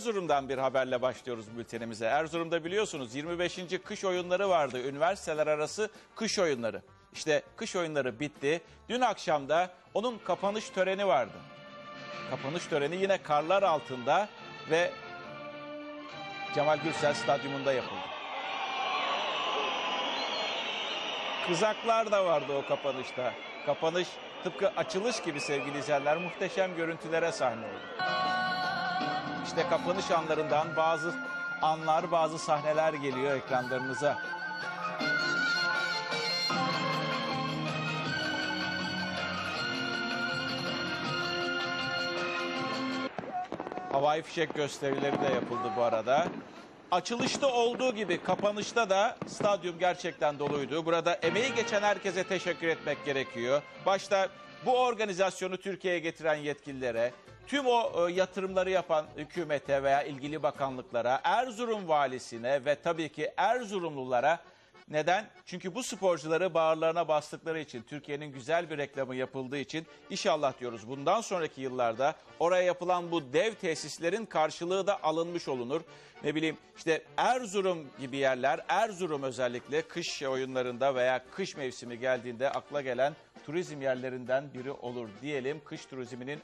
Erzurum'dan bir haberle başlıyoruz bültenimize. Erzurum'da biliyorsunuz 25. kış oyunları vardı. Üniversiteler arası kış oyunları. İşte kış oyunları bitti. Dün akşam da onun kapanış töreni vardı. Kapanış töreni yine karlar altında ve Cemal Gürsel Stadyumunda yapıldı. Kızaklar da vardı o kapanışta. Kapanış tıpkı açılış gibi sevgili izleyenler muhteşem görüntülere sahne oldu. İşte kapanış anlarından bazı anlar, bazı sahneler geliyor ekranlarınıza. Havai fişek gösterileri de yapıldı bu arada. Açılışta olduğu gibi kapanışta da stadyum gerçekten doluydu. Burada emeği geçen herkese teşekkür etmek gerekiyor. Başta bu organizasyonu Türkiye'ye getiren yetkililere, tüm o e, yatırımları yapan hükümete veya ilgili bakanlıklara, Erzurum valisine ve tabii ki Erzurumlulara neden? Çünkü bu sporcuları bağırlarına bastıkları için, Türkiye'nin güzel bir reklamı yapıldığı için inşallah diyoruz bundan sonraki yıllarda oraya yapılan bu dev tesislerin karşılığı da alınmış olunur. Ne bileyim işte Erzurum gibi yerler, Erzurum özellikle kış oyunlarında veya kış mevsimi geldiğinde akla gelen turizm yerlerinden biri olur diyelim. Kış turizminin